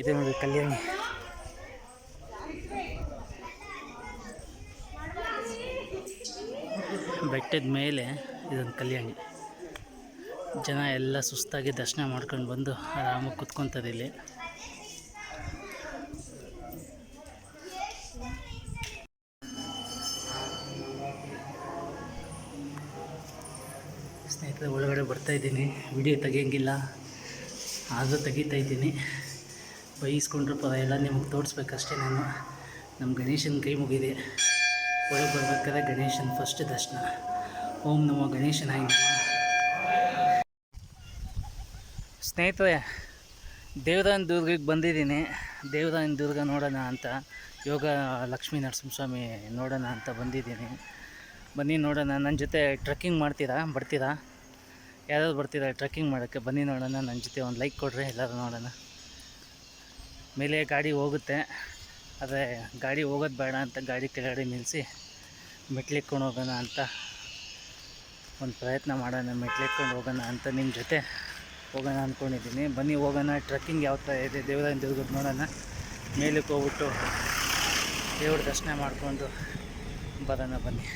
ಇದೆ ನೋಡಿ ಕಲ್ಯಾಣಿ. ಬೆಟ್ಟದ ಮೇಲೆ ಇದೊಂದು ಕಲ್ಯಾಣಿ. ಜನ ಎಲ್ಲ ಸುಸ್ತಾಗಿ ದರ್ಶನ ಮಾಡ್ಕೊಂಡು ಬಂದು ಆರಾಮಾಗಿ ಕುತ್ಕೊತಾರೆ ಇಲ್ಲಿ. ಸ್ನೇಹಿತರೆ, ಒಳಗಡೆ ಬರ್ತಾ ಇದ್ದೀನಿ. ವಿಡಿಯೋ ತೆಗಿಯಂಗಿಲ್ಲ. ಆದರೂ ತೆಗಿತಾ ಇದ್ದೀನಿ. ಬೈಸ್ಕೊಂಡ್ರು ಎಲ್ಲ ನಿಮಗೆ ತೋರಿಸ್ಬೇಕಷ್ಟೇ ನಾನು. ನಮ್ಮ ಗಣೇಶನ ಕೈ ಮುಗಿದೆ. ಒಳಗೆ ಬರ್ಬೇಕಾದ್ರೆ ಗಣೇಶನ ಫಸ್ಟ್ ದರ್ಶನ. ಓಂ ನಮೋ ಗಣೇಶನ ಸ್ನೇಹಿತರೆ, ದೇವದಾನ ದುರ್ಗಕ್ಕೆ ಬಂದಿದ್ದೀನಿ. ದೇವದಾನ ದುರ್ಗ ನೋಡೋಣ ಅಂತ, ಯೋಗ ಲಕ್ಷ್ಮೀ ನರಸಿಂಹಸ್ವಾಮಿ ನೋಡೋಣ ಅಂತ ಬಂದಿದ್ದೀನಿ. ಬನ್ನಿ ನೋಡೋಣ. ನನ್ನ ಜೊತೆ ಟ್ರೆಕ್ಕಿಂಗ್ ಮಾಡ್ತೀರಾ? ಬರ್ತೀರಾ? ಯಾರಾದ್ರು ಬರ್ತೀರಾ ಟ್ರೆಕ್ಕಿಂಗ್ ಮಾಡೋಕ್ಕೆ? ಬನ್ನಿ ನೋಡೋಣ. ನನ್ನ ಜೊತೆ ಒಂದು ಲೈಕ್ ಕೊಡ್ರಿ. ಎಲ್ಲರೂ ನೋಡೋಣ. ಮೇಲೆ ಗಾಡಿ ಹೋಗುತ್ತೆ. ಆದರೆ ಗಾಡಿ ಹೋಗೋದು ಬೇಡ ಅಂತ ಗಾಡಿ ಕೆಳಗಡೆ ನಿಲ್ಲಿಸಿ ಮೆಟ್ಲಿಕ್ಕೊಂಡು ಹೋಗೋಣ ಅಂತ ಒಂದು ಪ್ರಯತ್ನ ಮಾಡೋಣ ಮೆಟ್ಲಿಕ್ಕೊಂಡು ಹೋಗೋಣ ಅಂತ ನಿಮ್ಮ ಜೊತೆ ಹೋಗೋಣ ಅಂದ್ಕೊಂಡಿದ್ದೀನಿ. ಬನ್ನಿ ಹೋಗೋಣ, ಟ್ರಕ್ಕಿಂಗ್ ಯಾವ ಥರ ಇದೆ, ದೇವರಾಯನ ದುರ್ಗದ ನೋಡೋಣ. ಮೇಲಕ್ಕೆ ಹೋಗ್ಬಿಟ್ಟು ದೇವ್ರ ದರ್ಶನ ಮಾಡಿಕೊಂಡು ಬರೋಣ ಬನ್ನಿ.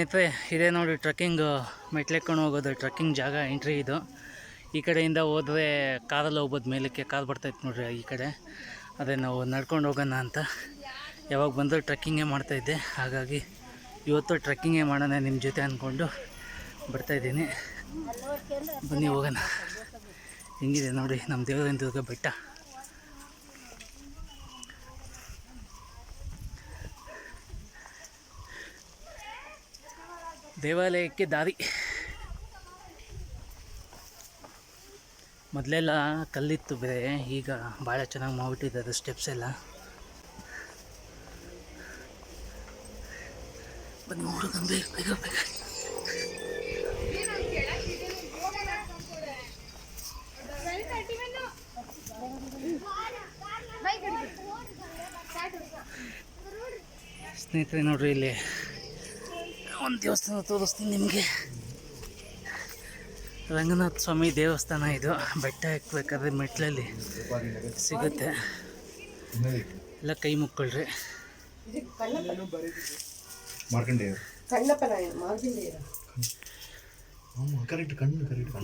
ಸ್ನೇಹಿತರೆ, ಇದೇ ನೋಡಿ ಟ್ರಕ್ಕಿಂಗ್ ಮೆಟ್ಲೆಕ್ಕೊಂಡು ಹೋಗೋದು ಟ್ರಕ್ಕಿಂಗ್ ಜಾಗ ಎಂಟ್ರಿ ಇದು. ಈ ಕಡೆಯಿಂದ ಹೋದರೆ ಕಾರಲ್ಲಿ ಹೋಗ್ಬೋದು, ಮೇಲಕ್ಕೆ ಕಾರ್ ಬರ್ತೈತೆ ನೋಡ್ರಿ ಈ ಕಡೆ. ಅದೇ ನಾವು ನಡ್ಕೊಂಡು ಹೋಗೋಣ ಅಂತ. ಯಾವಾಗ ಬಂದರೂ ಟ್ರಕ್ಕಿಂಗೇ ಮಾಡ್ತಾಯಿದ್ದೆ ಹಾಗಾಗಿ ಇವತ್ತು ಟ್ರಕ್ಕಿಂಗೇ ಮಾಡೋಣ ನಿಮ್ಮ ಜೊತೆ ಅಂದ್ಕೊಂಡು ಬರ್ತಾಯಿದ್ದೀನಿ ಬನ್ನಿ ಹೋಗೋಣ. ಹೆಂಗಿದೆ ನೋಡಿ ನಮ್ಮ ದೇವರಿಂದ ಬೆಟ್ಟ? ದೇವಾಲಯಕ್ಕೆ ದಾರಿ. ಮೊದಲೆಲ್ಲ ಕಲ್ಲಿತ್ತು ಬೇರೆ ಈಗ ಭಾಳ ಚೆನ್ನಾಗಿ ಮಾಡ್ಬಿಟ್ಟಿದ್ದಾರೆ ಸ್ಟೆಪ್ಸ್ ಎಲ್ಲ. ಬಂದು ಹುಡುಗನ್ ಬೇಗ ಬೇಗ. ಸ್ನೇಹಿತರೆ ನೋಡ್ರಿ ಇಲ್ಲಿ ಒಂದು ದೇವಸ್ಥಾನ ತೋರಿಸ್ತೀನಿ ನಿಮಗೆ. ರಂಗನಾಥ ಸ್ವಾಮಿ ದೇವಸ್ಥಾನ ಇದು. ಬೆಟ್ಟ ಹಾಕ್ಬೇಕಾದ್ರೆ ಮೆಟ್ಲಲ್ಲಿ ಸಿಗುತ್ತೆ. ಎಲ್ಲ ಕೈ ಮುಕ್ಕೊಳ್ರಿ.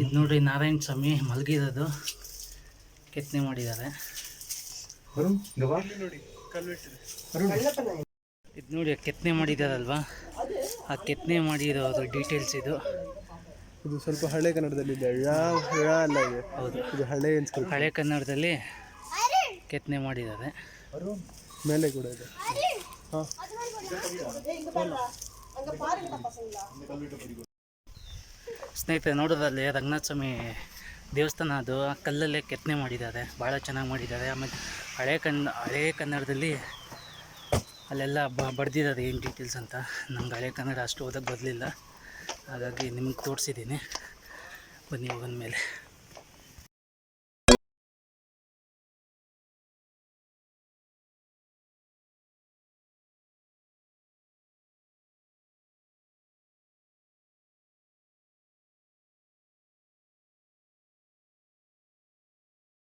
ಇದು ನೋಡ್ರಿ ನಾರಾಯಣ ಸ್ವಾಮಿ ಮಲಗಿರೋದು. ಕೆತ್ತನೆ ಮಾಡಿದ್ದಾರೆ. ಇದು ನೋಡಿ. ಕೆತ್ತನೆ ಮಾಡಿದಾರಲ್ವಾ ಆ ಕೆತ್ತನೆ ಮಾಡಿರೋದು ಡೀಟೇಲ್ಸ್ ಇದು. ಇದು ಸ್ವಲ್ಪ ಹಳೆ ಳ ಅಲ್ಲ ಇದೆ. ಹೌದು. ಇದು ಹಳೆ ಹಳೆ ಕನ್ನಡದಲ್ಲಿ ಕೆತ್ತನೆ ಮಾಡಿದ್ದಾರೆ. ಮೇಲೆ ಕೂಡ ಇದೆ. ಹಾಂ. ಸ್ನೇಹಿತರೆ ನೋಡೋದಲ್ಲಿ ರಂಗನಾಥ ಸ್ವಾಮಿ ದೇವಸ್ಥಾನ ಅದು. ಆ ಕಲ್ಲಲ್ಲೇ ಕೆತ್ತನೆ ಮಾಡಿದ್ದಾರೆ. ಭಾಳ ಚೆನ್ನಾಗಿ ಮಾಡಿದ್ದಾರೆ. ಆಮೇಲೆ ಹಳೆ ಕನ್ನ ಹಳೆ ಕನ್ನಡದಲ್ಲಿ ಅಲ್ಲೆಲ್ಲ ಬ ಬರೆದಿರೋದು ಏನು ಡೀಟೇಲ್ಸ್ ಅಂತ. ನಮ್ಗೆ ಹಳೆ ಕನ್ನಡ ಅಷ್ಟು ಓದೋಕ್ಕೆ ಬರಲಿಲ್ಲ. ಹಾಗಾಗಿ ನಿಮ್ಗೆ ತೋರಿಸಿದ್ದೀನಿ. ಬನ್ನಿ ಹೋಗಿದ ಮೇಲೆ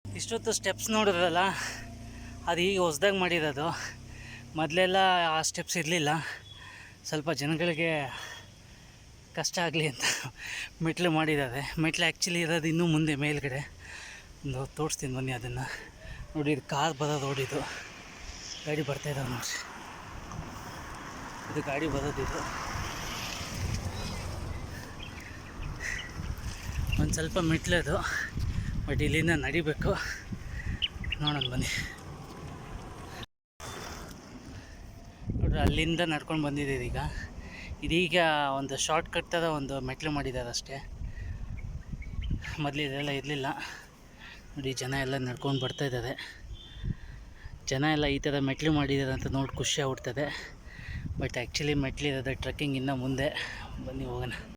ಇಷ್ಟೊತ್ತು ಸ್ಟೆಪ್ಸ್ ನೋಡಿದ್ರಲ್ಲ? ಅದು ಈಗ ಹೊಸ್ದಾಗಿ ಮಾಡಿರೋದು. ಮೊದಲೆಲ್ಲ ಆ ಸ್ಟೆಪ್ಸ್ ಇರಲಿಲ್ಲ. ಸ್ವಲ್ಪ ಜನಗಳಿಗೆ ಕಷ್ಟ ಆಗಲಿ ಅಂತ ಮೆಟ್ಲು ಮಾಡಿದ್ದಾರೆ. ಮೆಟ್ಲು ಆ್ಯಕ್ಚುಲಿ ಇರೋದು ಇನ್ನೂ ಮುಂದೆ ಮೇಲ್ಗಡೆ. ಒಂದು ತೋರಿಸ್ತೀನಿ ಬನ್ನಿ ಅದನ್ನು. ನೋಡಿ, ಇದು ಕಾರ್ ಬರೋದು ನೋಡಿದ್ದು ಗಾಡಿ ಬರ್ತಾ ಇದ್ದಾವೆ ನೋಡಿರಿ ಇದು ಗಾಡಿ ಬರೋದಿದು ಒಂದು ಸ್ವಲ್ಪ ಮೆಟ್ಲದು ಬಟ್ ಇಲ್ಲಿಂದ ನಡಿಬೇಕು. ನೋಡೋಣ ಬನ್ನಿ. ಅಲ್ಲಿಂದ ನಡ್ಕೊಂಡು ಬಂದಿದ್ದೀವಿ ಈಗ. ಇದೀಗ ಒಂದು ಶಾರ್ಟ್ ಕಟ್ ಥರ ಒಂದು ಮೆಟ್ಲು ಮಾಡಿದ್ದಾರೆ ಅಷ್ಟೇ. ಮೊದಲು ಇದೆಲ್ಲ ಇರಲಿಲ್ಲ. ನೋಡಿ, ಜನ ಎಲ್ಲ ನಡ್ಕೊಂಡು ಬರ್ತಾ ಇದ್ದಾರೆ. ಜನ ಎಲ್ಲ ಈ ಥರ ಮೆಟ್ಲು ಮಾಡಿದ್ದಾರೆ ಅಂತ ನೋಡಿ ಖುಷಿ ಆಗ್ಬಿಡ್ತದೆ. ಬಟ್ ಆ್ಯಕ್ಚುಲಿ ಮೆಟ್ಲಿರೋದು ಟ್ರಕ್ಕಿಂಗ್ ಇನ್ನೂ ಮುಂದೆ. ಬನ್ನಿ, ಹೋಗೋಣ.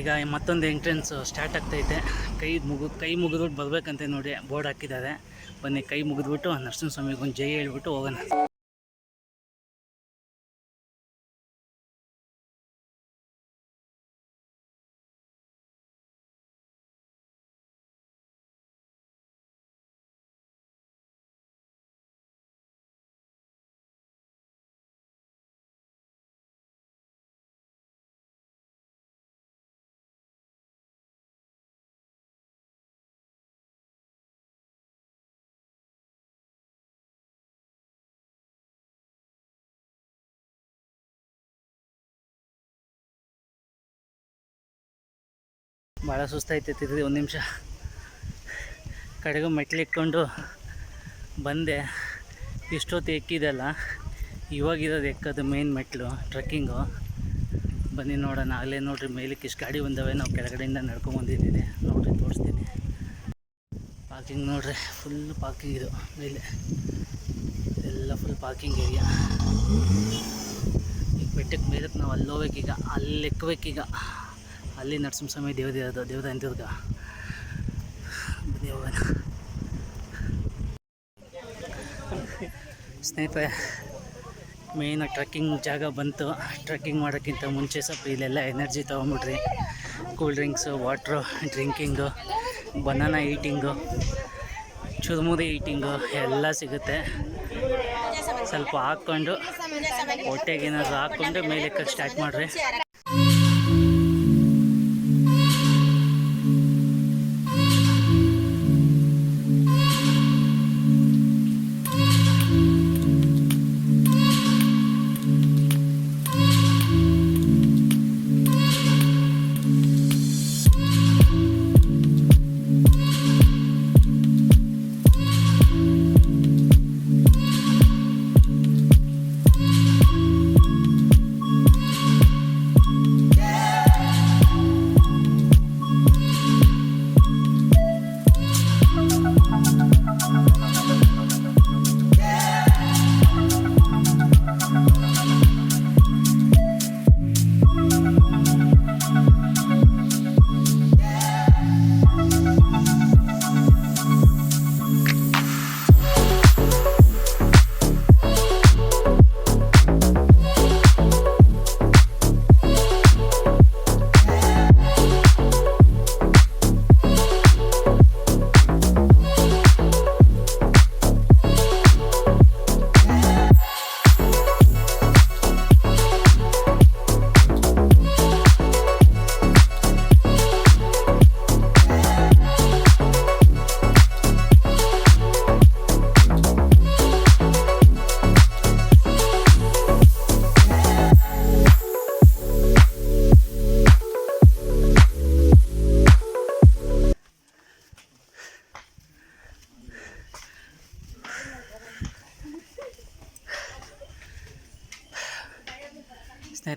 ಈಗ ಮತ್ತೊಂದು ಎಂಟ್ರೆನ್ಸ್ ಸ್ಟಾರ್ಟ್ ಆಗ್ತೈತೆ. ಕೈ ಮುಗು, ಕೈ ಮುಗಿದ್ಬಿಟ್ಟು ಬರ್ಬೇಕಂತ ನೋಡಿ ಬೋರ್ಡ್ ಹಾಕಿದ್ದಾರೆ. ಬನ್ನಿ, ಕೈ ಮುಗಿದ್ಬಿಟ್ಟು ನರಸಿಂಹ ಸ್ವಾಮಿಗೊಂದು ಜೈ ಹೇಳ್ಬಿಟ್ಟು ಹೋಗೋಣ. ಭಾಳ ಸುಸ್ತಾಯ್ತೈತಿದ್ರಿ ಒಂದು ನಿಮಿಷ. ಕಡೆಗೂ ಮೆಟ್ಲಿಕ್ಕೊಂಡು ಬಂದೆ. ಇಷ್ಟೊತ್ತು ಎಕ್ಕಿದೆಲ್ಲ. ಇವಾಗಿರೋದು ಎಕ್ಕೋದು ಮೇನ್ ಮೆಟ್ಲು ಟ್ರಕ್ಕಿಂಗು ಬನ್ನಿ ನೋಡೋಣ. ಆಗಲೇ ನೋಡಿರಿ, ಮೇಲಕ್ಕೆ ಇಷ್ಟು ಗಾಡಿ ಬಂದವೆ. ನಾವು ಕೆಳಗಡೆಯಿಂದ ನಡ್ಕೊಂಬಂದಿದ್ದೀವಿ ನೋಡಿರಿ, ತೋರಿಸ್ತೀನಿ. ಪಾರ್ಕಿಂಗ್ ನೋಡ್ರಿ ಫುಲ್ ಪಾರ್ಕಿಂಗ್ ಇದು. ಮೇಲೆ. ಎಲ್ಲ ಫುಲ್ ಪಾರ್ಕಿಂಗ್ ಏರಿಯಾ ಈಗ ಬೆಟ್ಟಕ್ಕೆ ಮೇಲಕ್ಕೆ ನಾವು ಅಲ್ಲಿ ಹೋಗ್ಬೇಕೀಗ ಅಲ್ಲಿ ನರಸಿಂಹ ಸ್ವಾಮಿ ನರಸಿಂಹಸ್ವಾಮಿ ದೇವದಿರೋದು ದೇವದ ದುರ್ಗ ದೇವ ಸ್ನೇಹಿತರೆ ಮೇಯ್ನ್ ಟ್ರೆಕ್ಕಿಂಗ್ ಜಾಗ ಬಂತು. ಟ್ರಕ್ಕಿಂಗ್ ಮಾಡೋಕ್ಕಿಂತ ಮುಂಚೆ ಸ್ವಲ್ಪ ಇಲ್ಲೆಲ್ಲ energy ತೊಗೊಂಬಿಡ್ರಿ. Cool drinks water drinking banana eating churumuri eating ಎಲ್ಲ ಸಿಗುತ್ತೆ. ಸ್ವಲ್ಪ ಹಾಕ್ಕೊಂಡು ಹೊಟ್ಟೆಗೆ ಏನಾದರೂ ಹಾಕ್ಕೊಂಡು ಮೇಲೆ ಸ್ಟಾರ್ಟ್ ಮಾಡಿರಿ.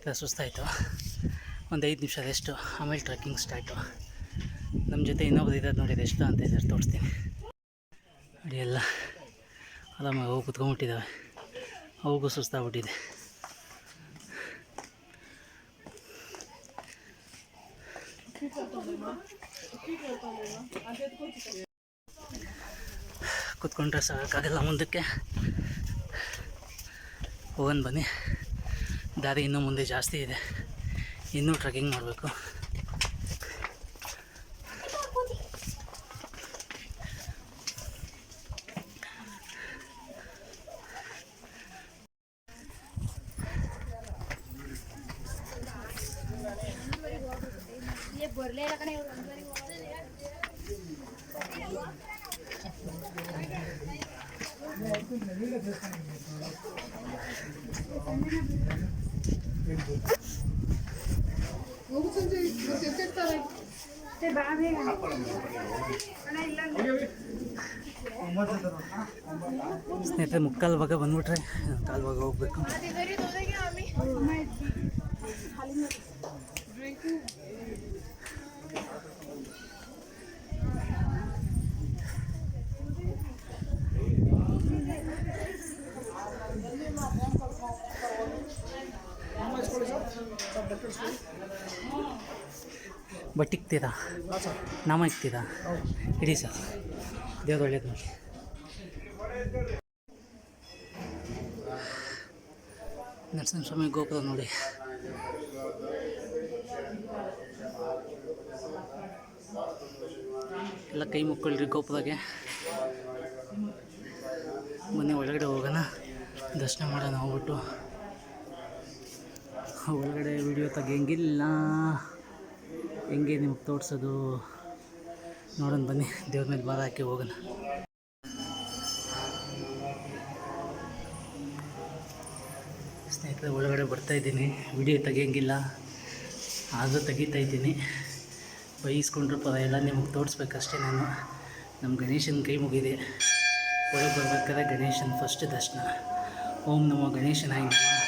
ಸ್ನೇಹಿತರ ಸುಸ್ತಾಯಿತು. ಒಂದು ಐದು ನಿಮಿಷ ರೆಸ್ಟು ಆಮೇಲೆ ಟ್ರೆಕ್ಕಿಂಗ್ ಸ್ಟಾರ್ಟು. ನಮ್ಮ ಜೊತೆ ಇನ್ನೊಬ್ರು ಇರೋದು ನೋಡಿ ಎಷ್ಟು ಅಂತ ಇದ್ದಾರೆ ತೋರಿಸ್ತೀನಿ. ನೋಡಿ ಎಲ್ಲ. ಆರಾಮಾಗಿ ಹೋಗಿ ಕುತ್ಕೊಂಡ್ಬಿಟ್ಟಿದ್ದಾವೆ ಅವಗೂ ಸುಸ್ತಾಗ್ಬಿಟ್ಟಿದೆ. ಕುತ್ಕೊಂಡ್ರೆ ಸಾಕಾಗಲ್ಲ ಮುಂದಕ್ಕೆ. ಹೋಗೋಣ ಬನ್ನಿ. ದಾರಿ ಇನ್ನೂ ಮುಂದೆ ಜಾಸ್ತಿ ಇದೆ. ಇನ್ನೂ ಟ್ರೆಕ್ಕಿಂಗ್ ಮಾಡಬೇಕು. ಸ್ನೇಹಿತರೆ ಮುಕ್ಕಾಲು ಭಾಗ ಬಂದ್ಬಿಟ್ರೆ ಕಾಲು ಭಾಗ ಹೋಗ್ಬೇಕು. ಬಟ್ ನಾಮ ಇಕ್ತೀರಾ ಇಡೀ ಸರ್. ದೇವ್ರ ಒಳ್ಳೇದು ನೋಡಿ ನರಸಿಂಹಸ್ವಾಮಿ ಗೋಪುರ ನೋಡಿ. ಎಲ್ಲ ಕೈ ಮುಕ್ಕೊಳ್ರಿ ಗೋಪುರಗೆ. ಬನ್ನಿ ಒಳಗಡೆ ಹೋಗೋಣ. ದರ್ಶನ ಮಾಡೋಣ ಹೋಗ್ಬಿಟ್ಟು. ಒಳಗಡೆ ವಿಡಿಯೋ ತೆಗಿಯಂಗಿಲ್ಲ. ಹೆಂಗೆ ನಿಮ್ಗೆ ತೋರಿಸೋದು? ನೋಡೋಣ ಬನ್ನಿ. ದೇವ್ರ ಮೇಲೆ ಭಾರ ಹಾಕಿ ಹೋಗೋಣ. ಸ್ನೇಹಿತರೆ, ಒಳಗಡೆ ಬರ್ತಾಯಿದ್ದೀನಿ ವಿಡಿಯೋ ತೆಗಿಯಂಗಿಲ್ಲ. ಆದರೂ ತೆಗಿತಾ ಇದ್ದೀನಿ. ಬೈಸ್ಕೊಂಡ್ರು ಪರವಾಗಿಲ್ಲ. ನಿಮಗೆ ತೋರಿಸ್ಬೇಕಷ್ಟೇ ನಾನು. ನಮ್ಮ ಗಣೇಶನ ಕೈ ಮುಗಿದೆ. ಒಳಗೆ ಬರ್ಬೇಕಾದ್ರೆ ಗಣೇಶನ ಫಸ್ಟ್ ದರ್ಶನ. ಓಂ ನಮೋ ಗಣೇಶನ ನಮಃ.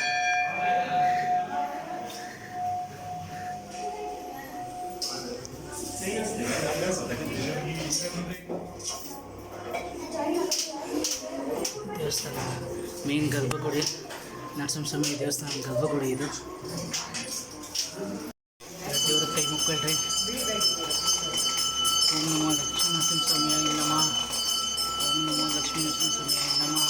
ಗರ್ಭಗುಡಿ, ನರಸಿಂಹಸ್ವಾಮಿ ದೇವಸ್ಥಾನ ಗರ್ಭಗುಡಿ ಇದು. ದೇವರ ಕೈ ಮುಕ್ಕಳ್ರಿ ಓಂ ನಮೋ ಲಕ್ಷ್ಮೀ ನರಸಿಂಹಸ್ವಾಮಿಯಾಯ ನಮಃ. ಓಂ ನಮೋ ಲಕ್ಷ್ಮೀ ನಮಃ.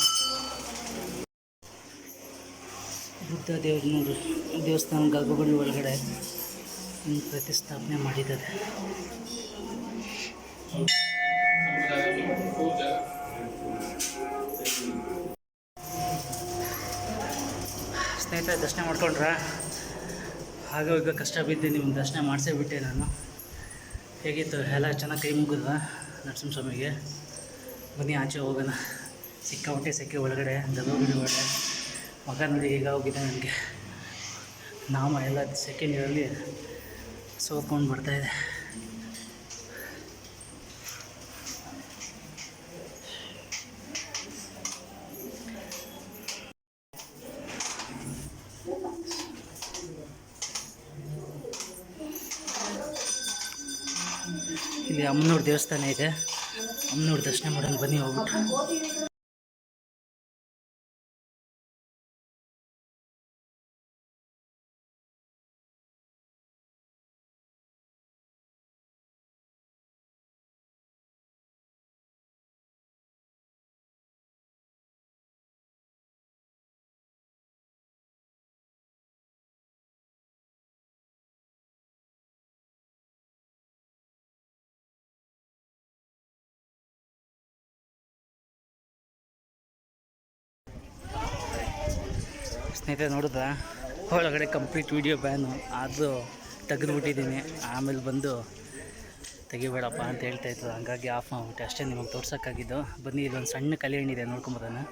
ಬುದ್ಧ ದೇವರ ದೇವಸ್ಥಾನ ಗರ್ಭಗುಡಿ ಒಳಗಡೆ ಪ್ರತಿಷ್ಠಾಪನೆ ಮಾಡಿದ್ದಾರೆ. ದರ್ಶನ ಮಾಡ್ಕೊಂಡ್ರ? ಹಾಗೋ ಈಗ ಕಷ್ಟ ಬಿದ್ದು ನಿಮ್ಮ ದರ್ಶನ ಮಾಡಿಸೇ ಬಿಟ್ಟೆ ನಾನು. ಹೇಗಿತ್ತು? ಎಲ್ಲ ಚೆನ್ನಾಗಿ ಕೈ ಮುಗಿದ್ವ ನರಸಿಂಹಸ್ವಾಮಿಗೆ? ಬನ್ನಿ, ಆಚೆ ಹೋಗೋಣ. ಸಿಕ್ಕಾಪಟ್ಟೆ ಸೆಕೆ ಒಳಗಡೆ ಗದೋಗಿಡಿ ಒಳಗಡೆ. ಮಗ ನೋಡಿ ಈಗ ಹೋಗಿದ್ದೆ ನನಗೆ. ನಾಮ ಎಲ್ಲ ಸೆಕೆಂಡ್ ಇಯರಲ್ಲಿ ಸೋಕೊಂಡು ಬರ್ತಾಯಿದೆ ಇಲ್ಲಿ ಅಮ್ಮನವ್ರ ದೇವಸ್ಥಾನ ಇದೆ. ಅಮ್ಮನವ್ರ ದರ್ಶನ ಮಾಡೋಣ ಬನ್ನಿ ಹೋಗ್ಬಿಟ್ಟು. ಸ್ನೇಹಿತರೆ ನೋಡಿದ್ರ? ಒಳಗಡೆ ಕಂಪ್ಲೀಟ್ ವೀಡಿಯೋ ಬ್ಯಾನು ಅದು ತೆಗೆದುಬಿಟ್ಟಿದ್ದೀನಿ. ಆಮೇಲೆ ಬಂದು ತೆಗಿಬೇಡಪ್ಪ ಅಂತ ಹೇಳ್ತಾ ಇತ್ತು ಹಂಗಾಗಿ ಆಫ್ ಮಾಡಿಬಿಟ್ಟೆ. ಅಷ್ಟೇ ನಿಮಗೆ ತೋರ್ಸೋಕ್ಕಾಗಿದ್ದು. ಬನ್ನಿ, ಇಲ್ಲೊಂದು ಸಣ್ಣ ಕಲೆ ಹಣ್ಣಿದೆ ನೋಡ್ಕೊಂಬೋದನ್ನು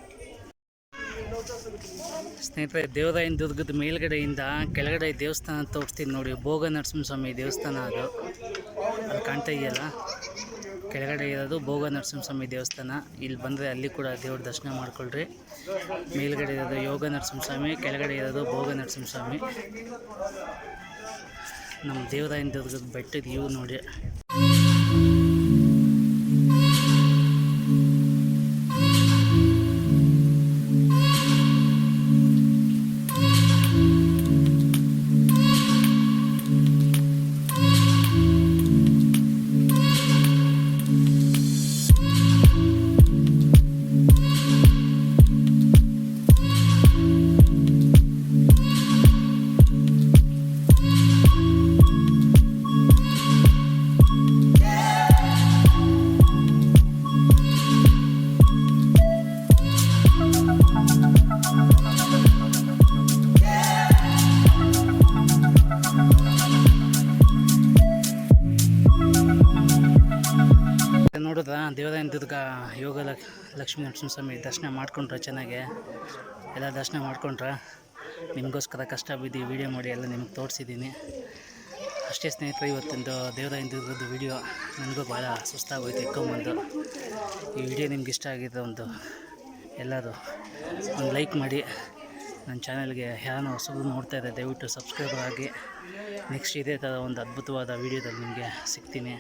ಸ್ನೇಹಿತರೆ ದೇವರಾಯನ ದುರ್ಗದ ಮೇಲ್ಗಡೆಯಿಂದ ಕೆಳಗಡೆ ದೇವಸ್ಥಾನ ತೋರಿಸ್ತೀನಿ ನೋಡಿ. ಭೋಗ ನರಸಿಂಹಸ್ವಾಮಿ ದೇವಸ್ಥಾನ ಅದು. ಅಲ್ಲಿ ಕಾಣ್ತಾ ಇದೆಯಲ್ಲ? ಕೆಳಗಡೆ ಇರೋದು ಭೋಗ ನರಸಿಂಹಸ್ವಾಮಿ ದೇವಸ್ಥಾನ. ಇಲ್ಲಿ ಬಂದರೆ ಅಲ್ಲಿ ಕೂಡ ದೇವ್ರ ದರ್ಶನ ಮಾಡ್ಕೊಳ್ರಿ. ಮೇಲ್ಗಡೆ ಇರೋದು ಯೋಗ ನರಸಿಂಹಸ್ವಾಮಿ ಕೆಳಗಡೆ ಇರೋದು ಭೋಗ ನರಸಿಂಹಸ್ವಾಮಿ ನಮ್ಮ ದೇವರಾಯನ ದುರ್ಗದ ಬೆಟ್ಟದ ಇವು ನೋಡಿ. ಯೋಗ ಲಕ್, ಲಕ್ಷ್ಮೀ ನರಸಿಂಹಸ್ವಾಮಿ ದರ್ಶನ ಮಾಡಿಕೊಂಡ್ರೆ ಚೆನ್ನಾಗೆ. ಎಲ್ಲ ದರ್ಶನ ಮಾಡಿಕೊಂಡ್ರೆ ನಿಮಗೋಸ್ಕರ ಕಷ್ಟ ಬಿದ್ದು ವೀಡಿಯೋ ಮಾಡಿ ಎಲ್ಲ ನಿಮ್ಗೆ ತೋರಿಸಿದ್ದೀನಿ. ಅಷ್ಟೇ ಸ್ನೇಹಿತರೆ, ಇವತ್ತೊಂದು ದೇವರ ಹಿಂದಿರೋದು ವೀಡಿಯೋ ನನಗೂ ಭಾಳ ಸುಸ್ತಾಗೋಯ್ತು ಇಟ್ಕೊಂಬಂದು. ಈ ವಿಡಿಯೋ ನಿಮ್ಗೆ ಇಷ್ಟ ಆಗಿದ್ದ ಒಂದು ಎಲ್ಲರೂ ಒಂದು ಲೈಕ್ ಮಾಡಿ. ನನ್ನ ಚಾನಲ್ಗೆ ಯಾರೋ ಹೊಸದು ನೋಡ್ತಾ ಇದ್ದಾರೆ ದಯವಿಟ್ಟು ಸಬ್ಸ್ಕ್ರೈಬರ್ ಆಗಿ. ನೆಕ್ಸ್ಟ್ ಇದೇ ಥರ ಒಂದು ಅದ್ಭುತವಾದ ವೀಡಿಯೋದಲ್ಲಿ ನಿಮಗೆ ಸಿಗ್ತೀನಿ.